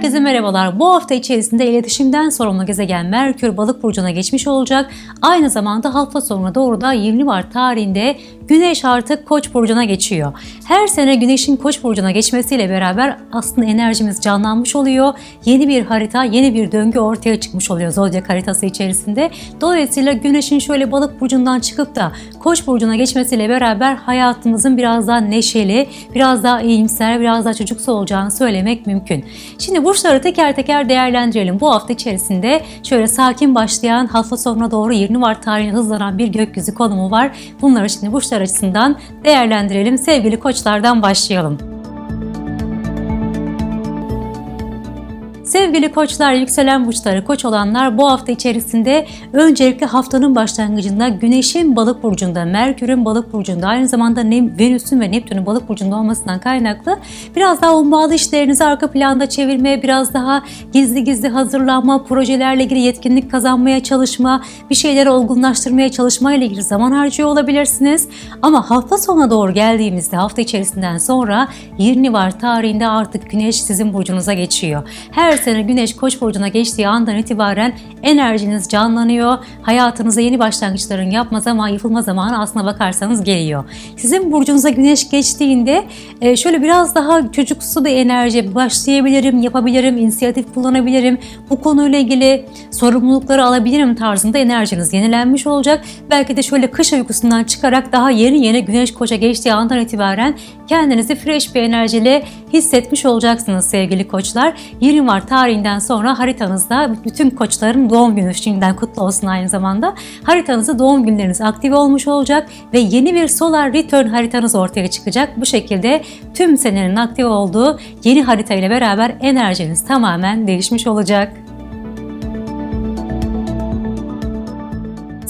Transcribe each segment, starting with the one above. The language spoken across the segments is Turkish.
Herkese merhabalar. Bu hafta içerisinde iletişimden sorumlu gezegen Merkür balık burcuna geçmiş olacak. Aynı zamanda hafta sonuna doğru da 20 Mart tarihinde Güneş artık Koç burcuna geçiyor. Her sene Güneş'in Koç burcuna geçmesiyle beraber aslında enerjimiz canlanmış oluyor. Yeni bir harita, yeni bir döngü ortaya çıkmış oluyor zodyak haritası içerisinde. Dolayısıyla Güneş'in şöyle balık burcundan çıkıp da Koç burcuna geçmesiyle beraber hayatımızın biraz daha neşeli, biraz daha iyimser, biraz daha çocuksu olacağını söylemek mümkün. Şimdi burçları teker teker değerlendirelim. Bu hafta içerisinde şöyle sakin başlayan hafta sonuna doğru 20 Mart tarihine hızlanan bir gökyüzü konumu var. Bunları şimdi burçlar açısından değerlendirelim. Sevgili koçlardan başlayalım. Sevgili koçlar, yükselen burçları koç olanlar bu hafta içerisinde öncelikle haftanın başlangıcında Güneş'in balık burcunda, Merkür'ün balık burcunda, aynı zamanda Venüs'ün ve Neptün'ün balık burcunda olmasından kaynaklı biraz daha ummalı işlerinizi arka planda çevirmeye, biraz daha gizli gizli hazırlanma, projelerle ilgili yetkinlik kazanmaya çalışma, bir şeyleri olgunlaştırmaya çalışma ile ilgili zaman harcıyor olabilirsiniz. Ama hafta sonuna doğru geldiğimizde hafta içerisinden sonra 20 var tarihinde artık Güneş sizin burcunuza geçiyor. Her sene Güneş Koç burcuna geçtiği andan itibaren enerjiniz canlanıyor. Hayatınıza yeni başlangıçların yapma zamanı, yapılma zamanı aslına bakarsanız geliyor. Sizin burcunuza Güneş geçtiğinde e, şöyle biraz daha çocuksu bir enerji başlayabilirim, yapabilirim, inisiyatif kullanabilirim. Bu konuyla ilgili sorumlulukları alabilirim tarzında enerjiniz yenilenmiş olacak. Belki de şöyle kış uykusundan çıkarak daha yeni yeni Güneş Koç'a geçtiği andan itibaren kendinizi fresh bir enerjiyle hissetmiş olacaksınız sevgili koçlar. 20 Mart tarihinden sonra haritanızda bütün koçların doğum günü şimdiden kutlu olsun aynı zamanda. Haritanızda doğum günleriniz aktif olmuş olacak ve yeni bir Solar Return haritanız ortaya çıkacak. Bu şekilde tüm senenin aktif olduğu yeni harita ile beraber enerjiniz tamamen değişmiş olacak.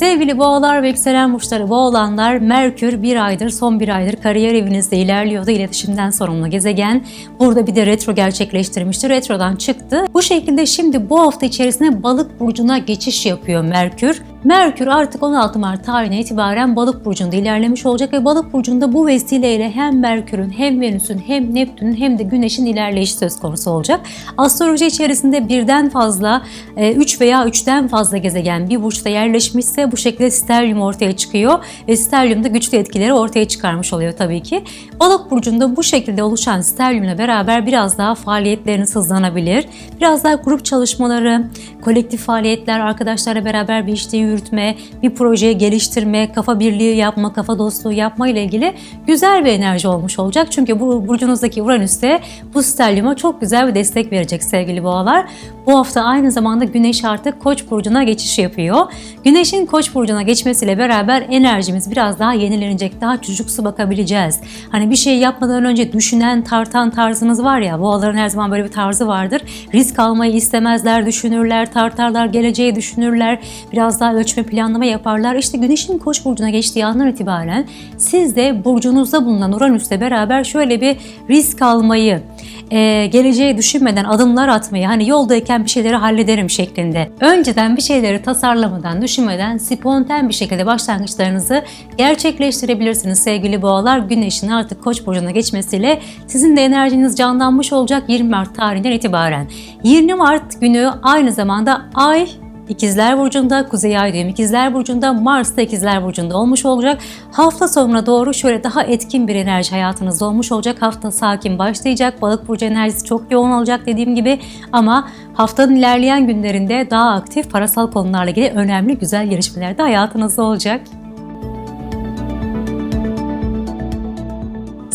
Sevgili boğalar ve yükselen burçları boğalanlar Merkür bir aydır son bir aydır kariyer evinizde ilerliyordu iletişimden sorumlu gezegen. Burada bir de retro gerçekleştirmişti. Retrodan çıktı. Bu şekilde şimdi bu hafta içerisinde balık burcuna geçiş yapıyor Merkür. Merkür artık 16 Mart tarihine itibaren Balık burcunda ilerlemiş olacak ve Balık burcunda bu vesileyle hem Merkür'ün hem Venüs'ün hem Neptün'ün hem de Güneş'in ilerleyişi söz konusu olacak. Astroloji içerisinde birden fazla 3 e, veya 3'ten fazla gezegen bir burçta yerleşmişse bu şekilde sterlium ortaya çıkıyor ve sterlium da güçlü etkileri ortaya çıkarmış oluyor tabii ki. Balık burcunda bu şekilde oluşan sterliumla beraber biraz daha faaliyetleriniz hızlanabilir. Biraz daha grup çalışmaları, kolektif faaliyetler, arkadaşlarla beraber bir işte yürütme, bir projeyi geliştirme, kafa birliği yapma, kafa dostluğu yapma ile ilgili güzel bir enerji olmuş olacak. Çünkü bu burcunuzdaki Uranüs de bu sterliuma çok güzel bir destek verecek sevgili boğalar. Bu hafta aynı zamanda Güneş artık Koç burcuna geçiş yapıyor. Güneşin Koç burcuna geçmesiyle beraber enerjimiz biraz daha yenilenecek, daha çocuksu bakabileceğiz. Hani bir şey yapmadan önce düşünen, tartan tarzınız var ya, boğaların her zaman böyle bir tarzı vardır. Risk almayı istemezler, düşünürler, tartarlar, geleceği düşünürler. Biraz daha ölçme planlama yaparlar. İşte Güneş'in Koç burcuna geçtiği andan itibaren siz de burcunuzda bulunan Uranüs'le beraber şöyle bir risk almayı, e, geleceği düşünmeden adımlar atmayı, hani yoldayken bir şeyleri hallederim şeklinde. Önceden bir şeyleri tasarlamadan, düşünmeden spontan bir şekilde başlangıçlarınızı gerçekleştirebilirsiniz sevgili boğalar. Güneşin artık Koç burcuna geçmesiyle sizin de enerjiniz canlanmış olacak 20 Mart tarihinden itibaren. 20 Mart günü aynı zamanda Ay İkizler Burcu'nda, Kuzey Ay düğüm İkizler Burcu'nda, Mars da İkizler Burcu'nda olmuş olacak. Hafta sonuna doğru şöyle daha etkin bir enerji hayatınızda olmuş olacak. Hafta sakin başlayacak. Balık Burcu enerjisi çok yoğun olacak dediğim gibi ama haftanın ilerleyen günlerinde daha aktif parasal konularla ilgili önemli güzel gelişmeler de hayatınızda olacak.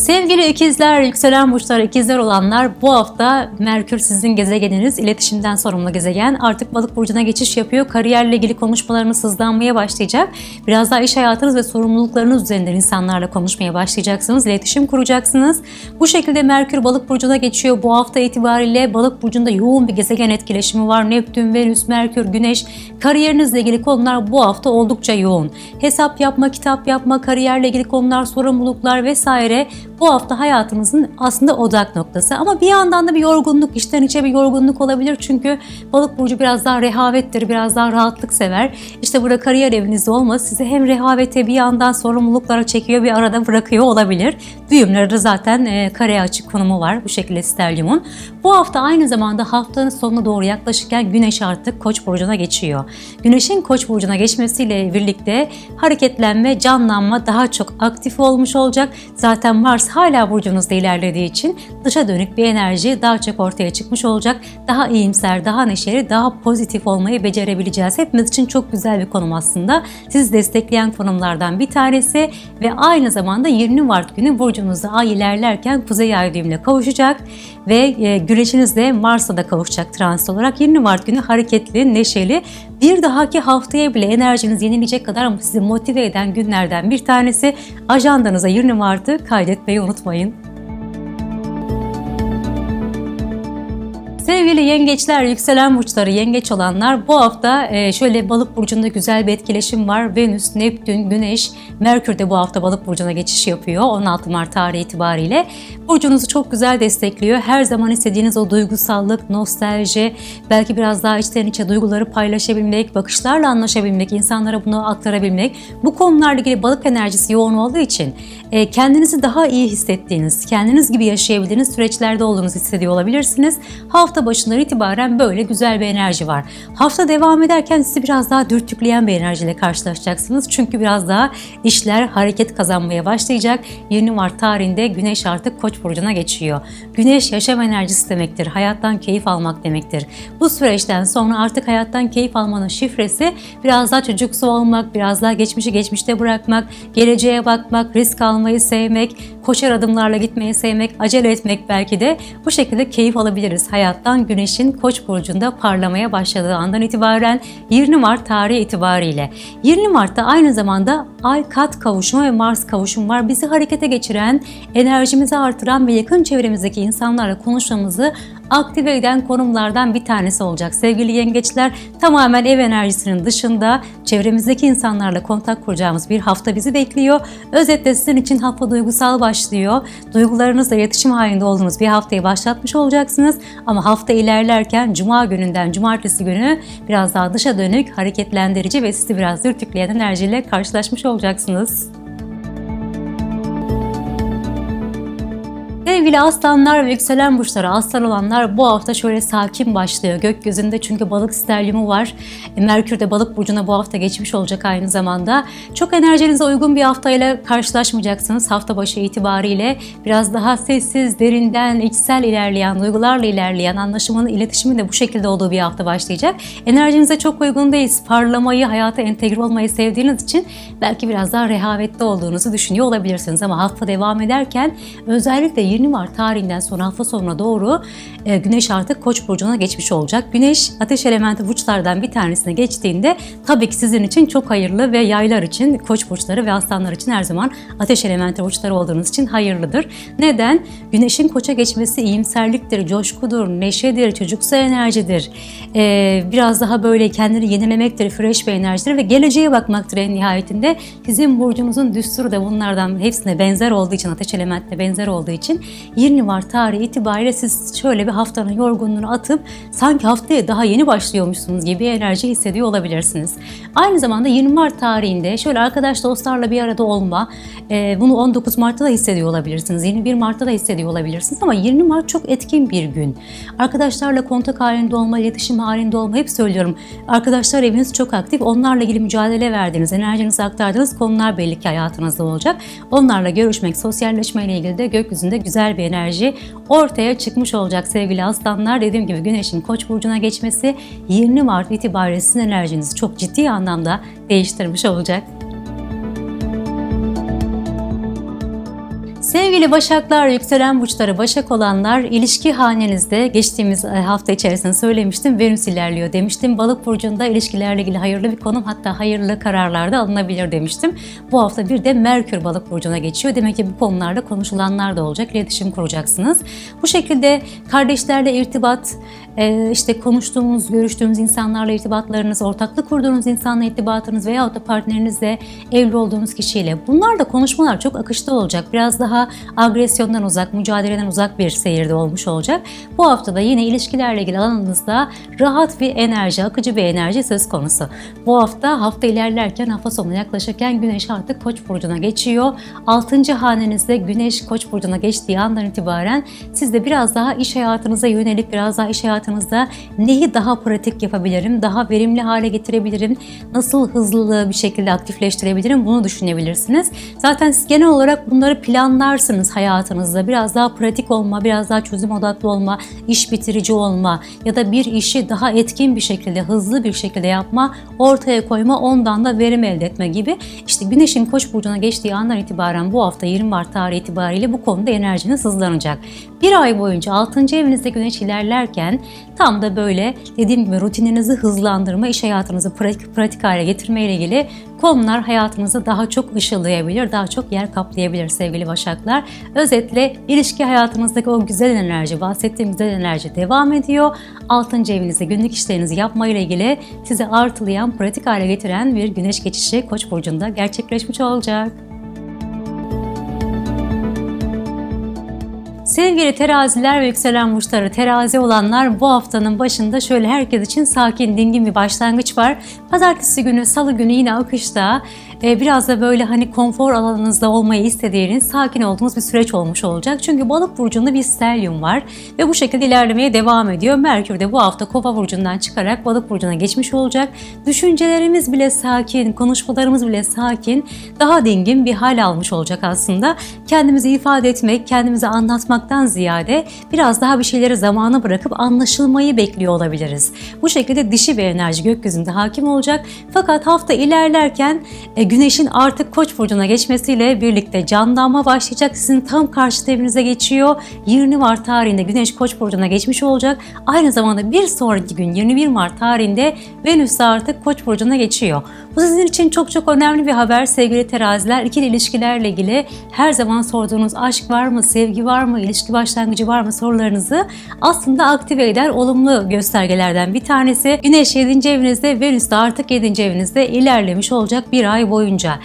Sevgili ikizler, yükselen burçlar ikizler olanlar bu hafta Merkür sizin gezegeniniz, iletişimden sorumlu gezegen. Artık balık burcuna geçiş yapıyor. Kariyerle ilgili konuşmalarınız hızlanmaya başlayacak. Biraz daha iş hayatınız ve sorumluluklarınız üzerinden insanlarla konuşmaya başlayacaksınız. iletişim kuracaksınız. Bu şekilde Merkür balık burcuna geçiyor. Bu hafta itibariyle balık burcunda yoğun bir gezegen etkileşimi var. Neptün, Venüs, Merkür, Güneş. Kariyerinizle ilgili konular bu hafta oldukça yoğun. Hesap yapma, kitap yapma, kariyerle ilgili konular, sorumluluklar vesaire bu hafta hayatınızın aslında odak noktası. Ama bir yandan da bir yorgunluk, içten içe bir yorgunluk olabilir. Çünkü balık burcu biraz daha rehavettir, biraz daha rahatlık sever. İşte burada kariyer evinizde olması sizi hem rehavete bir yandan sorumluluklara çekiyor, bir arada bırakıyor olabilir. Düğümlerde zaten e, kareye açık konumu var bu şekilde sterliumun. Bu hafta aynı zamanda haftanın sonuna doğru yaklaşırken Güneş artık Koç burcuna geçiyor. Güneşin Koç burcuna geçmesiyle birlikte hareketlenme, canlanma daha çok aktif olmuş olacak. Zaten Mars hala burcunuzda ilerlediği için dışa dönük bir enerji daha çok ortaya çıkmış olacak. Daha iyimser, daha neşeli, daha pozitif olmayı becerebileceğiz. Hepimiz için çok güzel bir konum aslında. Sizi destekleyen konumlardan bir tanesi ve aynı zamanda 20 Mart günü burcunuzda ay ilerlerken Kuzey Ay düğümüne kavuşacak ve e, güneşiniz de Mars'a da kavuşacak transit olarak 20 Mart günü hareketli, neşeli bir dahaki haftaya bile enerjiniz yenileyecek kadar sizi motive eden günlerden bir tanesi. Ajandanıza 20 Mart'ı kaydetmeyi unutmayın. Sevgili yengeçler, yükselen burçları yengeç olanlar bu hafta e, şöyle balık burcunda güzel bir etkileşim var. Venüs, Neptün, Güneş, Merkür de bu hafta balık burcuna geçiş yapıyor 16 Mart tarihi itibariyle. Burcunuzu çok güzel destekliyor. Her zaman istediğiniz o duygusallık, nostalji, belki biraz daha içten içe duyguları paylaşabilmek, bakışlarla anlaşabilmek, insanlara bunu aktarabilmek. Bu konularla ilgili balık enerjisi yoğun olduğu için e, kendinizi daha iyi hissettiğiniz, kendiniz gibi yaşayabildiğiniz süreçlerde olduğunuzu hissediyor olabilirsiniz. Hafta başından itibaren böyle güzel bir enerji var. Hafta devam ederken sizi biraz daha dürtükleyen bir enerjiyle karşılaşacaksınız. Çünkü biraz daha işler hareket kazanmaya başlayacak. 20 Mart tarihinde Güneş artık Koç burcuna geçiyor. Güneş yaşam enerjisi demektir. Hayattan keyif almak demektir. Bu süreçten sonra artık hayattan keyif almanın şifresi biraz daha çocuksu olmak, biraz daha geçmişi geçmişte bırakmak, geleceğe bakmak, risk almayı sevmek, koşar adımlarla gitmeyi sevmek, acele etmek belki de bu şekilde keyif alabiliriz. Hayattan Güneş'in Koç burcunda parlamaya başladığı andan itibaren 20 Mart tarihi itibariyle. 20 Mart'ta aynı zamanda Ay kat kavuşumu ve Mars kavuşumu var. Bizi harekete geçiren, enerjimizi artıran ve yakın çevremizdeki insanlarla konuşmamızı aktive eden konumlardan bir tanesi olacak. Sevgili yengeçler tamamen ev enerjisinin dışında çevremizdeki insanlarla kontak kuracağımız bir hafta bizi bekliyor. Özetle sizin için hafta duygusal başlıyor. Duygularınızla iletişim halinde olduğunuz bir haftayı başlatmış olacaksınız. Ama hafta ilerlerken cuma gününden cumartesi günü biraz daha dışa dönük, hareketlendirici ve sizi biraz dürtükleyen enerjiyle karşılaşmış olacaksınız. Sevgili aslanlar ve yükselen burçları aslan olanlar bu hafta şöyle sakin başlıyor gökyüzünde çünkü balık sterliumu var. E, Merkür de balık burcuna bu hafta geçmiş olacak aynı zamanda. Çok enerjinize uygun bir haftayla karşılaşmayacaksınız hafta başı itibariyle. Biraz daha sessiz, derinden, içsel ilerleyen, duygularla ilerleyen, anlaşımın, iletişimin de bu şekilde olduğu bir hafta başlayacak. Enerjinize çok uygun değiliz. Parlamayı, hayata entegre olmayı sevdiğiniz için belki biraz daha rehavetli olduğunuzu düşünüyor olabilirsiniz. Ama hafta devam ederken özellikle 20 Mart tarihinden sonra hafta sonuna doğru e, Güneş artık Koç burcuna geçmiş olacak. Güneş ateş elementi burçlardan bir tanesine geçtiğinde tabii ki sizin için çok hayırlı ve yaylar için Koç burçları ve aslanlar için her zaman ateş elementi burçları olduğunuz için hayırlıdır. Neden? Güneşin Koç'a geçmesi iyimserliktir, coşkudur, neşedir, çocuksu enerjidir. E, biraz daha böyle kendini yenilemektir, fresh bir enerjidir ve geleceğe bakmaktır en nihayetinde. Sizin burcunuzun düsturu da bunlardan hepsine benzer olduğu için, ateş elementine benzer olduğu için 20 Mart tarihi itibariyle siz şöyle bir haftanın yorgunluğunu atıp sanki haftaya daha yeni başlıyormuşsunuz gibi enerji hissediyor olabilirsiniz. Aynı zamanda 20 Mart tarihinde şöyle arkadaş dostlarla bir arada olma, e, bunu 19 Mart'ta da hissediyor olabilirsiniz, 21 Mart'ta da hissediyor olabilirsiniz ama 20 Mart çok etkin bir gün. Arkadaşlarla kontak halinde olma, iletişim halinde olma hep söylüyorum. Arkadaşlar eviniz çok aktif, onlarla ilgili mücadele verdiğiniz, enerjinizi aktardığınız konular belli ki hayatınızda olacak. Onlarla görüşmek, sosyalleşme ile ilgili de gökyüzünde güzel bir enerji ortaya çıkmış olacak sevgili aslanlar. Dediğim gibi güneşin koç burcuna geçmesi 20 Mart itibariyle sizin enerjinizi çok ciddi anlamda değiştirmiş olacak. Sevgili Başaklar, yükselen burçları Başak olanlar, ilişki hanenizde geçtiğimiz e, hafta içerisinde söylemiştim, Venüs ilerliyor demiştim. Balık burcunda ilişkilerle ilgili hayırlı bir konum hatta hayırlı kararlar da alınabilir demiştim. Bu hafta bir de Merkür balık burcuna geçiyor. Demek ki bu konularda konuşulanlar da olacak, iletişim kuracaksınız. Bu şekilde kardeşlerle irtibat, işte konuştuğumuz, görüştüğümüz insanlarla irtibatlarınız, ortaklık kurduğunuz insanla irtibatınız veyahut da partnerinizle, evli olduğunuz kişiyle. Bunlar da konuşmalar çok akışta olacak. Biraz daha agresyondan uzak, mücadeleden uzak bir seyirde olmuş olacak. Bu haftada yine ilişkilerle ilgili alanınızda rahat bir enerji, akıcı bir enerji söz konusu. Bu hafta hafta ilerlerken, hafta sonuna yaklaşırken Güneş artık Koç burcuna geçiyor. 6. hanenizde Güneş Koç burcuna geçtiği andan itibaren siz de biraz daha iş hayatınıza yönelip biraz daha iş hayatınızda neyi daha pratik yapabilirim, daha verimli hale getirebilirim, nasıl hızlı bir şekilde aktifleştirebilirim bunu düşünebilirsiniz. Zaten siz genel olarak bunları planlarsınız hayatınızda. Biraz daha pratik olma, biraz daha çözüm odaklı olma, iş bitirici olma ya da bir işi daha etkin bir şekilde, hızlı bir şekilde yapma, ortaya koyma, ondan da verim elde etme gibi. İşte Güneş'in Koç burcuna geçtiği andan itibaren bu hafta 20 Mart tarihi itibariyle bu konuda enerjiniz hızlanacak. Bir ay boyunca 6. evinizde Güneş ilerlerken tam da böyle dediğim gibi rutininizi hızlandırma, iş hayatınızı pratik, pratik hale getirme ile ilgili konular hayatınızı daha çok ışıldayabilir, daha çok yer kaplayabilir sevgili Başaklar. Özetle ilişki hayatınızdaki o güzel enerji, bahsettiğim güzel enerji devam ediyor. 6. evinizde günlük işlerinizi yapma ile ilgili sizi artılayan, pratik hale getiren bir güneş geçişi Koç burcunda gerçekleşmiş olacak. Sevgili teraziler ve yükselen burçları terazi olanlar bu haftanın başında şöyle herkes için sakin, dingin bir başlangıç var. Pazartesi günü, salı günü yine akışta biraz da böyle hani konfor alanınızda olmayı istediğiniz, sakin olduğunuz bir süreç olmuş olacak. Çünkü balık burcunda bir stelyum var ve bu şekilde ilerlemeye devam ediyor. Merkür de bu hafta kova burcundan çıkarak balık burcuna geçmiş olacak. Düşüncelerimiz bile sakin, konuşmalarımız bile sakin, daha dingin bir hal almış olacak aslında. Kendimizi ifade etmek, kendimizi anlatmaktan ziyade biraz daha bir şeyleri zamana bırakıp anlaşılmayı bekliyor olabiliriz. Bu şekilde dişi bir enerji gökyüzünde hakim olacak. Fakat hafta ilerlerken e, Güneş'in artık Koç burcuna geçmesiyle birlikte canlanma başlayacak. Sizin tam karşı evinize geçiyor. 20 Mart tarihinde Güneş Koç burcuna geçmiş olacak. Aynı zamanda bir sonraki gün 21 Mart tarihinde Venüs de artık Koç burcuna geçiyor. Bu sizin için çok çok önemli bir haber sevgili teraziler. İkili ilişkilerle ilgili her zaman sorduğunuz aşk var mı, sevgi var mı, ilişki başlangıcı var mı sorularınızı aslında aktive eder olumlu göstergelerden bir tanesi. Güneş 7. evinizde, Venüs de artık 7. evinizde ilerlemiş olacak bir ay boyunca.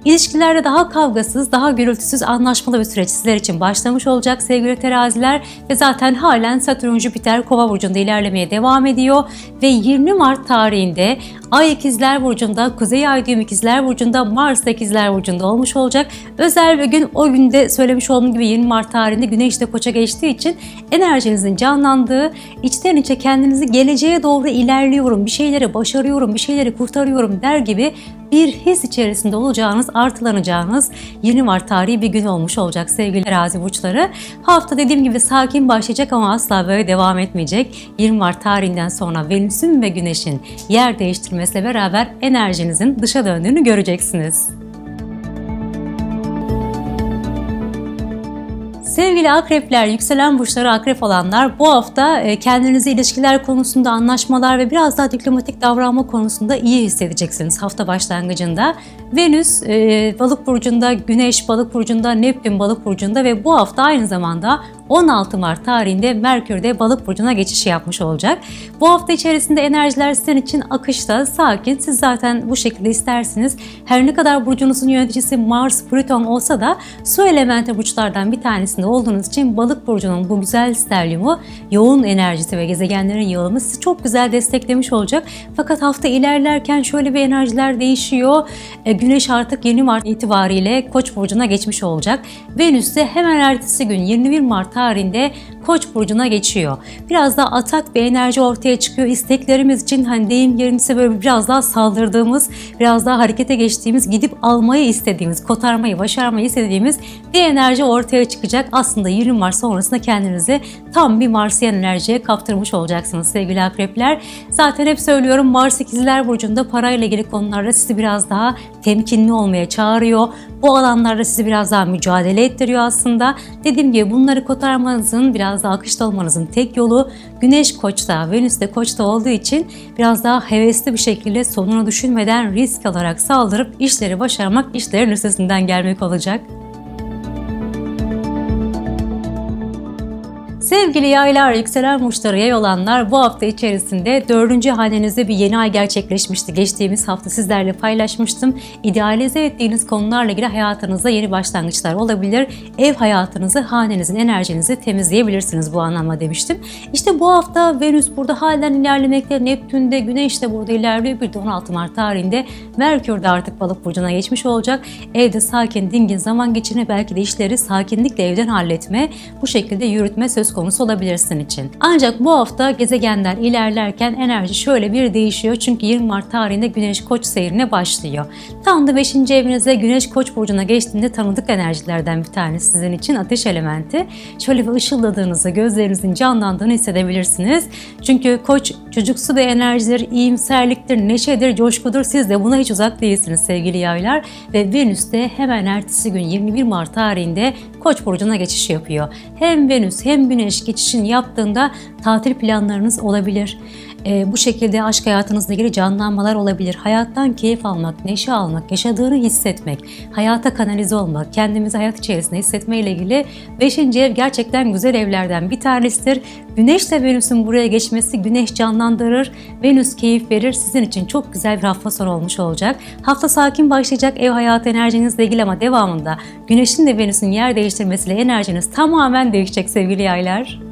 İlişkilerde daha kavgasız, daha gürültüsüz, anlaşmalı bir süreç sizler için başlamış olacak sevgili teraziler. Ve zaten halen Satürn, Jüpiter, Kova burcunda ilerlemeye devam ediyor. Ve 20 Mart tarihinde Ay ikizler burcunda, Kuzey Ay düğüm ikizler burcunda, Mars da ikizler burcunda olmuş olacak. Özel bir gün o günde söylemiş olduğum gibi 20 Mart tarihinde Güneş de koça geçtiği için enerjinizin canlandığı, içten içe kendinizi geleceğe doğru ilerliyorum, bir şeyleri başarıyorum, bir şeyleri kurtarıyorum der gibi bir his içerisinde olacağınız, artılanacağınız 20 Mart tarihi bir gün olmuş olacak sevgili terazi burçları. Hafta dediğim gibi sakin başlayacak ama asla böyle devam etmeyecek. 20 Mart tarihinden sonra Venüs'ün ve Güneş'in yer değiştirmesiyle beraber enerjinizin dışa döndüğünü göreceksiniz. Sevgili akrepler, yükselen burçları akrep olanlar bu hafta e, kendinizi ilişkiler konusunda anlaşmalar ve biraz daha diplomatik davranma konusunda iyi hissedeceksiniz hafta başlangıcında. Venüs e, balık burcunda, Güneş balık burcunda, Neptün balık burcunda ve bu hafta aynı zamanda 16 Mart tarihinde Merkür de balık burcuna geçiş yapmış olacak. Bu hafta içerisinde enerjiler sizin için akışta, sakin. Siz zaten bu şekilde istersiniz. Her ne kadar burcunuzun yöneticisi Mars, Plüton olsa da su elementi burçlardan bir tanesinde olduğunuz için balık burcunun bu güzel sterliumu, yoğun enerjisi ve gezegenlerin yığılımı sizi çok güzel desteklemiş olacak. Fakat hafta ilerlerken şöyle bir enerjiler değişiyor. E, Güneş artık 20 Mart itibariyle Koç burcuna geçmiş olacak. Venüs de hemen ertesi gün 21 Mart tarihinde Koç burcuna geçiyor. Biraz daha atak bir enerji ortaya çıkıyor. İsteklerimiz için hani deyim yerindeyse böyle biraz daha saldırdığımız, biraz daha harekete geçtiğimiz, gidip almayı istediğimiz, kotarmayı, başarmayı istediğimiz bir enerji ortaya çıkacak. Aslında 20 Mart sonrasında kendinizi tam bir Marsiyen enerjiye kaptırmış olacaksınız sevgili akrepler. Zaten hep söylüyorum Mars ikizler burcunda parayla ilgili konularda sizi biraz daha temkinli olmaya çağırıyor. Bu alanlarda sizi biraz daha mücadele ettiriyor aslında. Dediğim gibi bunları kotarmanızın, biraz daha akışta olmanızın tek yolu Güneş Koç'ta, Venüs de Koç'ta olduğu için biraz daha hevesli bir şekilde sonunu düşünmeden risk alarak saldırıp işleri başarmak, işlerin üstesinden gelmek olacak. Sevgili yaylar, yükselen burçlara yay olanlar bu hafta içerisinde dördüncü hanenizde bir yeni ay gerçekleşmişti. Geçtiğimiz hafta sizlerle paylaşmıştım. İdealize ettiğiniz konularla ilgili hayatınızda yeni başlangıçlar olabilir. Ev hayatınızı, hanenizin enerjinizi temizleyebilirsiniz bu anlamda demiştim. İşte bu hafta Venüs burada halen ilerlemekte, Neptün de Güneş de burada ilerliyor. Bir de 16 Mart tarihinde Merkür de artık balık burcuna geçmiş olacak. Evde sakin, dingin zaman geçirme, belki de işleri sakinlikle evden halletme, bu şekilde yürütme söz konusu olabilir sizin için. Ancak bu hafta gezegenler ilerlerken enerji şöyle bir değişiyor. Çünkü 20 Mart tarihinde Güneş Koç seyrine başlıyor. Tam da 5. evinize Güneş Koç burcuna geçtiğinde tanıdık enerjilerden bir tanesi sizin için ateş elementi. Şöyle bir ışıldadığınızda gözlerinizin canlandığını hissedebilirsiniz. Çünkü Koç çocuksu bir enerjidir, iyimserliktir, neşedir, coşkudur. Siz de buna hiç uzak değilsiniz sevgili yaylar. Ve Venüs de hemen ertesi gün 21 Mart tarihinde Koç burcuna geçiş yapıyor. Hem Venüs hem Güneş geçişini yaptığında tatil planlarınız olabilir. Ee, bu şekilde aşk hayatınızla ilgili canlanmalar olabilir. Hayattan keyif almak, neşe almak, yaşadığını hissetmek, hayata kanalize olmak, kendimizi hayat içerisinde hissetme ile ilgili 5. ev gerçekten güzel evlerden bir tanesidir. Güneş ile Venüs'ün buraya geçmesi güneş canlandırır, Venüs keyif verir. Sizin için çok güzel bir hafta sonu olmuş olacak. Hafta sakin başlayacak ev hayatı enerjinizle ilgili ama devamında Güneş'in de Venüs'ün yer değiştirmesiyle enerjiniz tamamen değişecek sevgili yaylar.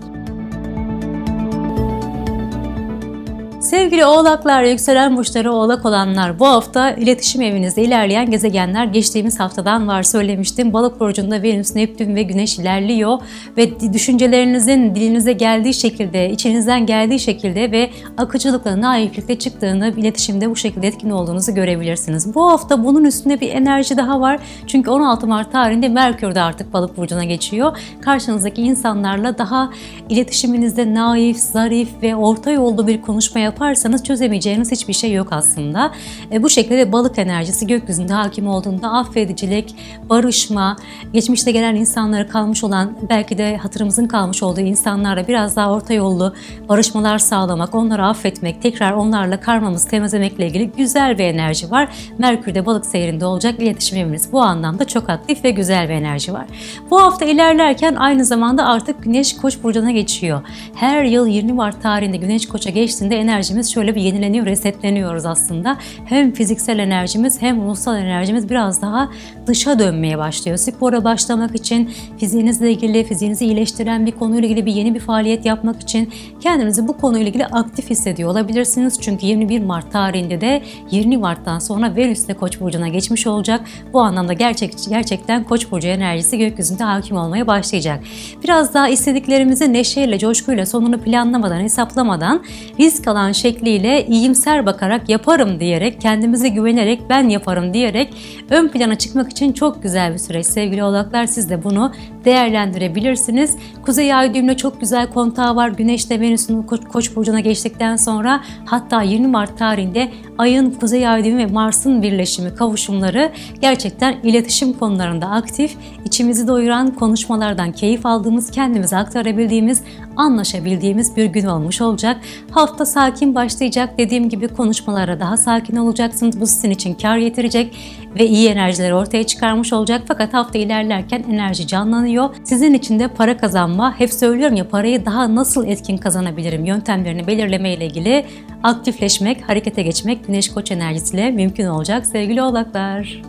Sevgili oğlaklar, yükselen burçları oğlak olanlar bu hafta iletişim evinizde ilerleyen gezegenler geçtiğimiz haftadan var söylemiştim. Balık burcunda Venüs, Neptün ve Güneş ilerliyor ve düşüncelerinizin dilinize geldiği şekilde, içinizden geldiği şekilde ve akıcılıkla, naiflikle çıktığını, iletişimde bu şekilde etkin olduğunuzu görebilirsiniz. Bu hafta bunun üstünde bir enerji daha var. Çünkü 16 Mart tarihinde Merkür de artık balık burcuna geçiyor. Karşınızdaki insanlarla daha iletişiminizde naif, zarif ve orta yolda bir konuşma yaparsanız çözemeyeceğiniz hiçbir şey yok aslında. E, bu şekilde balık enerjisi gökyüzünde hakim olduğunda affedicilik, barışma, geçmişte gelen insanlara kalmış olan belki de hatırımızın kalmış olduğu insanlarla biraz daha orta yollu barışmalar sağlamak, onları affetmek, tekrar onlarla karmamızı temizlemekle ilgili güzel bir enerji var. Merkür'de balık seyrinde olacak iletişimimiz bu anlamda çok aktif ve güzel bir enerji var. Bu hafta ilerlerken aynı zamanda artık Güneş Koç burcuna geçiyor. Her yıl 20 Mart tarihinde Güneş Koç'a geçtiğinde enerjimiz şöyle bir yenileniyor, resetleniyoruz aslında. Hem fiziksel enerjimiz hem ruhsal enerjimiz biraz daha dışa dönmeye başlıyor. Spora başlamak için, fiziğinizle ilgili, fiziğinizi iyileştiren bir konuyla ilgili bir yeni bir faaliyet yapmak için kendinizi bu konuyla ilgili aktif hissediyor olabilirsiniz. Çünkü 21 Mart tarihinde de 20 Mart'tan sonra Venüs de Koç burcuna geçmiş olacak. Bu anlamda gerçek, gerçekten Koç burcu enerjisi gökyüzünde hakim olmaya başlayacak. Biraz daha istediklerimizi neşeyle, coşkuyla, sonunu planlamadan, hesaplamadan risk alan şekliyle iyimser bakarak yaparım diyerek, kendimize güvenerek ben yaparım diyerek ön plana çıkmak için çok güzel bir süreç sevgili oğlaklar. Siz de bunu değerlendirebilirsiniz. Kuzey ay düğümle çok güzel kontağı var. Güneş de Venüs'ün Ko- Koç burcuna geçtikten sonra hatta 20 Mart tarihinde ayın Kuzey ay düğümü ve Mars'ın birleşimi, kavuşumları gerçekten iletişim konularında aktif, içimizi doyuran konuşmalardan keyif aldığımız, kendimize aktarabildiğimiz, anlaşabildiğimiz bir gün olmuş olacak. Hafta sakin başlayacak. Dediğim gibi konuşmalara daha sakin olacaksınız. Bu sizin için kar getirecek ve iyi enerjileri ortaya çıkarmış olacak. Fakat hafta ilerlerken enerji canlanıyor. Sizin için de para kazanma, hep söylüyorum ya parayı daha nasıl etkin kazanabilirim yöntemlerini belirleme ile ilgili aktifleşmek, harekete geçmek Güneş Koç enerjisiyle mümkün olacak sevgili oğlaklar.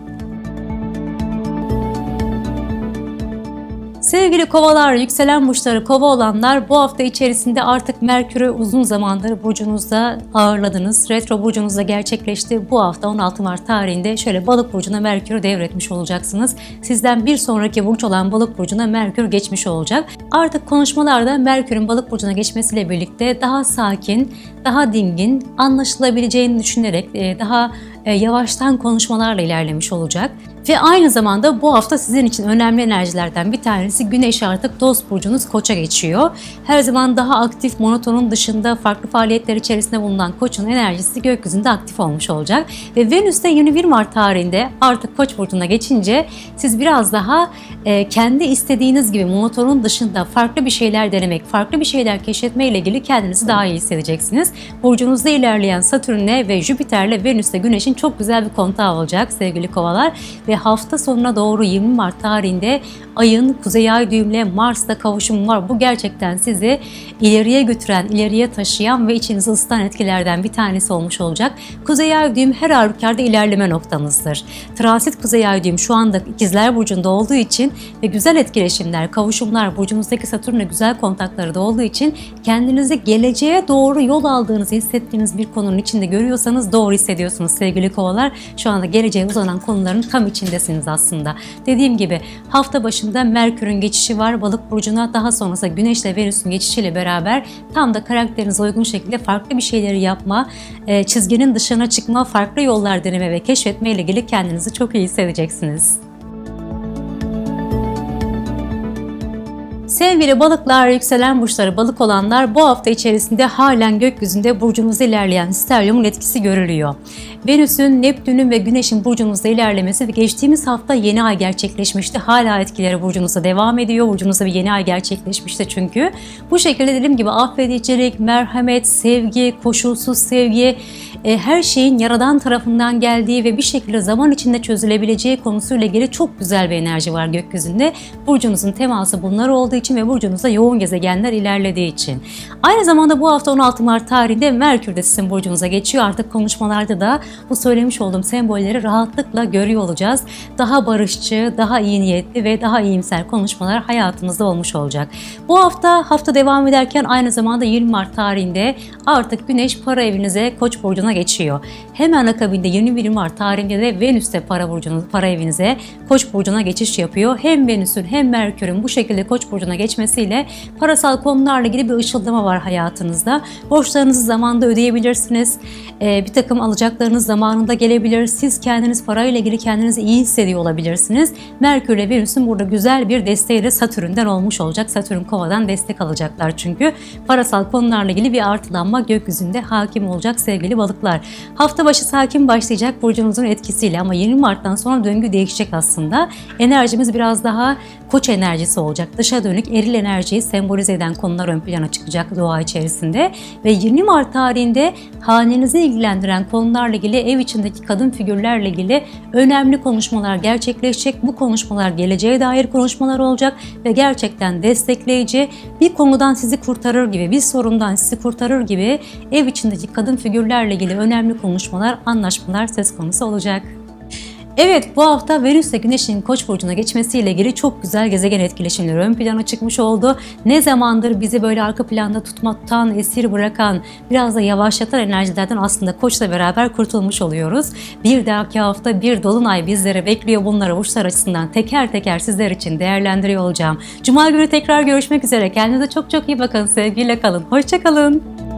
Sevgili kovalar, yükselen burçları kova olanlar bu hafta içerisinde artık Merkür'ü uzun zamandır burcunuzda ağırladınız. Retro burcunuzda gerçekleşti. Bu hafta 16 Mart tarihinde şöyle balık burcuna Merkür'ü devretmiş olacaksınız. Sizden bir sonraki burç olan balık burcuna Merkür geçmiş olacak. Artık konuşmalarda Merkür'ün balık burcuna geçmesiyle birlikte daha sakin, daha dingin, anlaşılabileceğini düşünerek e, daha e, yavaştan konuşmalarla ilerlemiş olacak. Ve aynı zamanda bu hafta sizin için önemli enerjilerden bir tanesi Güneş artık dost burcunuz Koç'a geçiyor. Her zaman daha aktif, monotonun dışında farklı faaliyetler içerisinde bulunan Koç'un enerjisi gökyüzünde aktif olmuş olacak. Ve Venüs de 21 Mart tarihinde artık Koç burcuna geçince siz biraz daha e, kendi istediğiniz gibi monotonun dışında farklı bir şeyler denemek, farklı bir şeyler keşfetme ile ilgili kendinizi daha iyi hissedeceksiniz. Burcunuzda ilerleyen Satürn'le ve Jüpiter'le Venüs'le Güneş'in çok güzel bir kontağı olacak sevgili kovalar. Ve hafta sonuna doğru 20 Mart tarihinde ayın kuzey ay düğümle Mars'ta kavuşum var. Bu gerçekten sizi ileriye götüren, ileriye taşıyan ve içinizi ısıtan etkilerden bir tanesi olmuş olacak. Kuzey ay düğüm her halükarda ilerleme noktamızdır. Transit kuzey ay düğüm şu anda ikizler burcunda olduğu için ve güzel etkileşimler, kavuşumlar, burcunuzdaki Satürn'le güzel kontakları da olduğu için kendinizi geleceğe doğru yol aldığınızı hissettiğiniz bir konunun içinde görüyorsanız doğru hissediyorsunuz sevgili kovalar. Şu anda geleceğe uzanan konuların tam içindesiniz aslında. Dediğim gibi hafta başında Merkür'ün geçişi var balık burcuna daha sonrasında Güneş ile Venüs'ün geçişiyle beraber tam da karakterinize uygun şekilde farklı bir şeyleri yapma, e, çizginin dışına çıkma, farklı yollar deneme ve keşfetme ile ilgili kendinizi çok iyi hissedeceksiniz. Sevgili balıklar, yükselen burçları balık olanlar bu hafta içerisinde halen gökyüzünde burcunuzda ilerleyen stelyumun etkisi görülüyor. Venüs'ün, Neptün'ün ve Güneş'in burcunuzda ilerlemesi ve geçtiğimiz hafta yeni ay gerçekleşmişti. Hala etkileri burcunuzda devam ediyor. Burcunuzda bir yeni ay gerçekleşmişti çünkü. Bu şekilde dediğim gibi affedicilik, merhamet, sevgi, koşulsuz sevgi, e, her şeyin yaradan tarafından geldiği ve bir şekilde zaman içinde çözülebileceği konusuyla ilgili çok güzel bir enerji var gökyüzünde. Burcunuzun teması bunlar olduğu için ve burcunuzda yoğun gezegenler ilerlediği için. Aynı zamanda bu hafta 16 Mart tarihinde Merkür de sizin burcunuza geçiyor. Artık konuşmalarda da bu söylemiş olduğum sembolleri rahatlıkla görüyor olacağız. Daha barışçı, daha iyi niyetli ve daha iyimser konuşmalar hayatımızda olmuş olacak. Bu hafta hafta devam ederken aynı zamanda 20 Mart tarihinde artık Güneş para evinize Koç burcuna geçiyor. Hemen akabinde 21 Mart tarihinde de Venüs de para burcunuz, para evinize Koç burcuna geçiş yapıyor. Hem Venüs'ün hem Merkür'ün bu şekilde Koç burcuna geçmesiyle parasal konularla ilgili bir ışıldama var hayatınızda. Borçlarınızı zamanında ödeyebilirsiniz. Ee, bir takım alacaklarınız zamanında gelebilir. Siz kendiniz parayla ilgili kendinizi iyi hissediyor olabilirsiniz. Merkür ile Venüs'ün burada güzel bir desteği de Satürn'den olmuş olacak. Satürn kovadan destek alacaklar çünkü. Parasal konularla ilgili bir artılanma gökyüzünde hakim olacak sevgili balıklar. Hafta başı sakin başlayacak burcunuzun etkisiyle ama 20 Mart'tan sonra döngü değişecek aslında. Enerjimiz biraz daha koç enerjisi olacak. Dışa dönük eril enerjiyi sembolize eden konular ön plana çıkacak doğa içerisinde. Ve 20 Mart tarihinde hanenizi ilgilendiren konularla ilgili ev içindeki kadın figürlerle ilgili önemli konuşmalar gerçekleşecek. Bu konuşmalar geleceğe dair konuşmalar olacak ve gerçekten destekleyici bir konudan sizi kurtarır gibi, bir sorundan sizi kurtarır gibi ev içindeki kadın figürlerle ilgili önemli konuşmalar, anlaşmalar söz konusu olacak. Evet bu hafta Venüs ile Güneş'in Koç burcuna geçmesiyle ilgili çok güzel gezegen etkileşimleri ön plana çıkmış oldu. Ne zamandır bizi böyle arka planda tutmaktan, esir bırakan, biraz da yavaşlatan enerjilerden aslında Koç'la beraber kurtulmuş oluyoruz. Bir dahaki hafta bir dolunay bizlere bekliyor. Bunları burçlar açısından teker teker sizler için değerlendiriyor olacağım. Cuma günü tekrar görüşmek üzere. Kendinize çok çok iyi bakın. Sevgiyle kalın. Hoşçakalın.